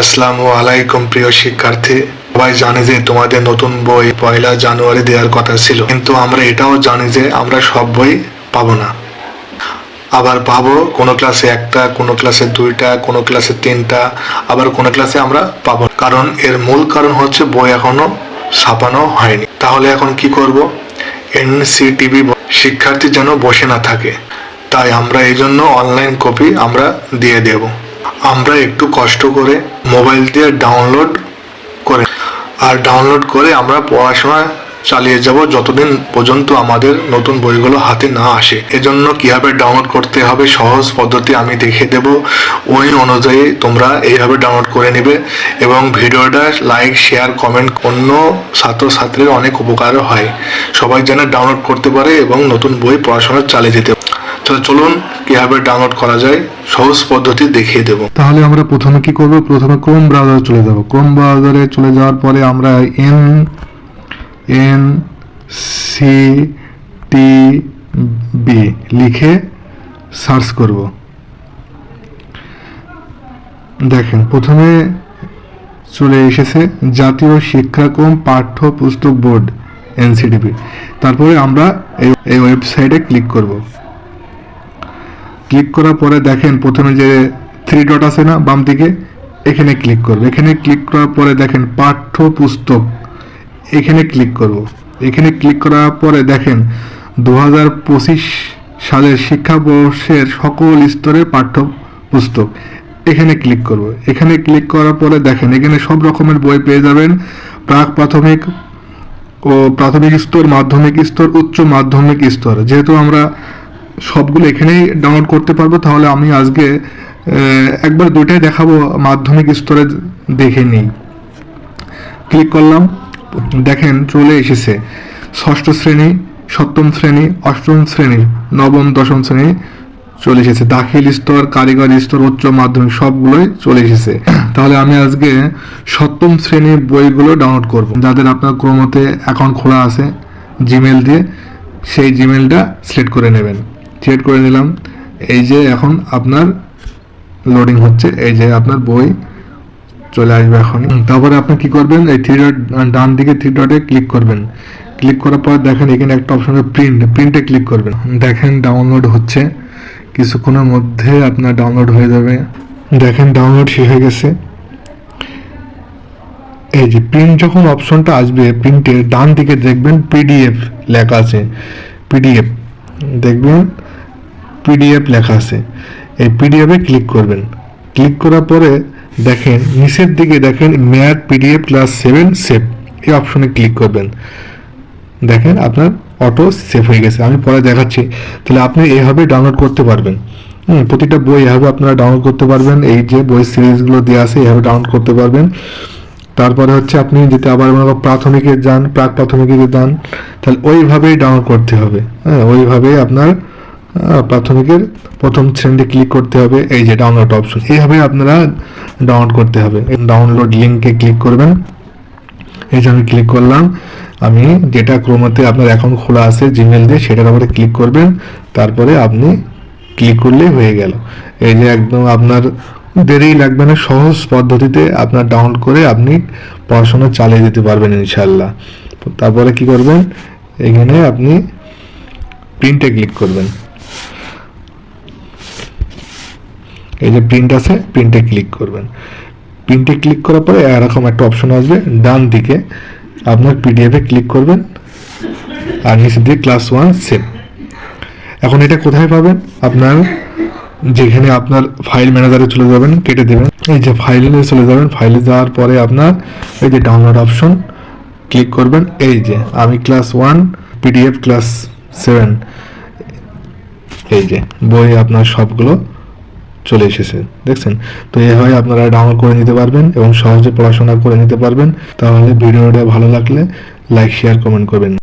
আসসালামু আলাইকুম, প্রিয় শিক্ষার্থী। সবাই জানে যে তোমাদের নতুন বই পয়লা জানুয়ারি দেওয়ার কথা ছিল। কিন্তু আমরা এটাও জানি যে আমরা সব বই পাবো না। আবার পাবো, কোনো ক্লাসে একটা, কোনো ক্লাসে দুইটা, কোনো ক্লাসে তিনটা, আবার কোনো ক্লাসে আমরা পাবো। কারণ এর মূল কারণ হচ্ছে বই এখনও ছাপানো হয়নি। তাহলে এখন কি করব? এনসিটিভি শিক্ষার্থী যেন বসে না থাকে। তাই আমরা এই জন্য অনলাইন কপি আমরা দিয়ে দেব। আমরা একটু কষ্ট করে মোবাইল দিয়ে ডাউনলোড করে আর ডাউনলোড করে আমরা পড়াশোনা চালিয়ে যাব যতদিন পর্যন্ত আমাদের নতুন বইগুলো হাতে না আসে। এজন্য কীভাবে ডাউনলোড করতে হবে, সহজ পদ্ধতি আমি দেখে দেব। ওই অনুযায়ী তোমরা এইভাবে ডাউনলোড করে নেবে এবং ভিডিওটা লাইক শেয়ার কমেন্ট অন্য ছাত্রছাত্রীর অনেক উপকার হয়। সবাই যেন ডাউনলোড করতে পারে এবং নতুন বই পড়াশোনা চালিয়ে যেতে তাহলে চলুন কীভাবে ডাউনলোড করা যায়, সহজ পদ্ধতি দেখিয়ে দেব। তাহলে আমরা প্রথমে কি করব? প্রথমে ক্রোম ব্রাউজারে চলে যাব। ক্রোম ব্রাউজারে চলে যাওয়ার পরে আমরা N N C T B লিখে সার্চ করব। দেখেন, প্রথমে চলে এসেছে জাতীয় শিক্ষাক্রম পাঠ্য পুস্তক বোর্ড এনসিডিপি তারপরে আমরা এই ওয়েবসাইটে ক্লিক করব। ক্লিক করার পরে দেখেন প্রথমে যে থ্রি ডট আছে না, বাম দিকে, এখানে ক্লিক করব। এখানে ক্লিক করার পরে দেখেন পাঠ্য পুস্তক এখানে ক্লিক করব। এখানে ক্লিক করার পরে দেখেন দু হাজার পঁচিশ সালের শিক্ষাবর্ষের সকল স্তরের পাঠ্য পুস্তক এখানে ক্লিক করব। এখানে ক্লিক করার পরে দেখেন, এখানে সব রকমের বই পেয়ে যাবেন। প্রাক, প্রাথমিক ও প্রাথমিক স্তর, মাধ্যমিক স্তর, উচ্চ মাধ্যমিক স্তর। যেহেতু আমরা সবগুলো এখানেই ডাউনলোড করতে পারব। তাহলে আমি আজকে একবার দুইটাই দেখাবো, মাধ্যমিক স্তরে দেখে নিই। ক্লিক করলাম, দেখেন চলে এসেছে। ষষ্ঠ শ্রেণি, সপ্তম শ্রেণি, অষ্টম শ্রেণি, নবম, দশম শ্রেণি চলে এসেছে। দাখিল স্তর, কারিগরি স্তর, উচ্চ মাধ্যমিক সবগুলোই চলে এসেছে। তাহলে আমি আজকে সপ্তম শ্রেণির বইগুলো ডাউনলোড করব। যাদের আপনার ক্রমতে অ্যাকাউন্ট খোলা আছে জিমেল দিয়ে, সেই জিমেলটা সিলেক্ট করে নেবেন। সিলেক্ট করে নিলাম। এই যে এখন আপনার লোডিং হচ্ছে এই যে আপনার বই চলে আসবে এখনই তারপরে আপনি কি করবেন? এই থ্রি ডট ডান দিকে থ্রি ডটে ক্লিক করবেন। ক্লিক করার পর দেখেন এখানে একটা অপশন প্রিন্ট প্রিন্টে ক্লিক করবেন। দেখেন ডাউনলোড হচ্ছে। কিছুক্ষণের মধ্যে আপনার ডাউনলোড হয়ে যাবে। দেখেন ডাউনলোড শেষ হয়ে গেছে। এই যে প্রিন্ট যখন অপশনটা আসবে প্রিন্টের ডান দিকে দেখবেন পিডিএফ লেখা আছে। পিডিএফ দেখবেন পিডিএফ লেখা আছে। এই পিডিএফে ক্লিক করবেন। ক্লিক করার পরে দেখেন নিচের দিকে দেখেন math PDF class seven save এই অপশনে ক্লিক করবেন। দেখেন আপনার অটো সেভ হয়ে গেছে। আমি পরে দেখাচ্ছি। তাহলে আপনি এইভাবে ডাউনলোড করতে পারবেন। হুম, প্রতিটা বই এভাবে আপনারা ডাউনলোড করতে পারবেন। এই যে বই সিরিজগুলো দেওয়া আছে এভাবে ডাউনলোড করতে পারবেন। তারপরে হচ্ছে আপনি যদি আবার মনে প্রাথমিকে যান প্রাক প্রাথমিকে যান তাহলে ওইভাবেই ডাউনলোড করতে হবে। হ্যাঁ ওইভাবেই আপনার প্রাথমিকের প্রথম শ্রেণীতে ক্লিক করতে হবে। এই যে ডাউনলোড অপশন এইভাবে আপনারা ডাউনলোড করতে হবে। ডাউনলোড লিঙ্কে ক্লিক করবেন। এই যে আমি ক্লিক করলাম, আমি যেটা ক্রোমাতে আপনার অ্যাকাউন্ট খোলা আছে জিমেল দিয়ে, সেটার উপরে ক্লিক করবেন। তারপরে আপনি ক্লিক করলেই হয়ে গেল। এই যে একদম আপনার দেরি লাগবে না, সহজ পদ্ধতিতে আপনার ডাউনলোড করে আপনি পড়াশোনা চালিয়ে যেতে পারবেন ইনশাল্লাহ তারপরে কি করবেন? এখানে আপনি প্রিন্টে ক্লিক করবেন। এই যে প্রিন্ট আছে প্রিন্টে ক্লিক করবেন। প্রিন্টে ক্লিক করার পরে এরকম একটা অপশন আসবে, ডান দিকে। আপনার পিডিএফে ক্লিক করবেন আর নিচে দিয়ে ক্লাস ওয়ান সেভ এখন এটা কোথায় পাবেন? আপনার যেখানে আপনার ফাইল ম্যানেজারে চলে যাবেন, কেটে দেবেন। এই যে ফাইলে চলে যাবেন ফাইলে যাওয়ার পরে আপনার এই যে ডাউনলোড অপশন ক্লিক করবেন। এই যে আমি class one PDF class seven এই যে বই আপনার সবগুলো চলে এসেছে। দেখছেন? তো এইভাবে আপনারা ডাউনলোড করে নিতে পারবেন এবং সহজে পড়াশোনা করে নিতে পারবেন। তাহলে ভিডিওটা ভালো লাগলে লাইক শেয়ার কমেন্ট করবেন।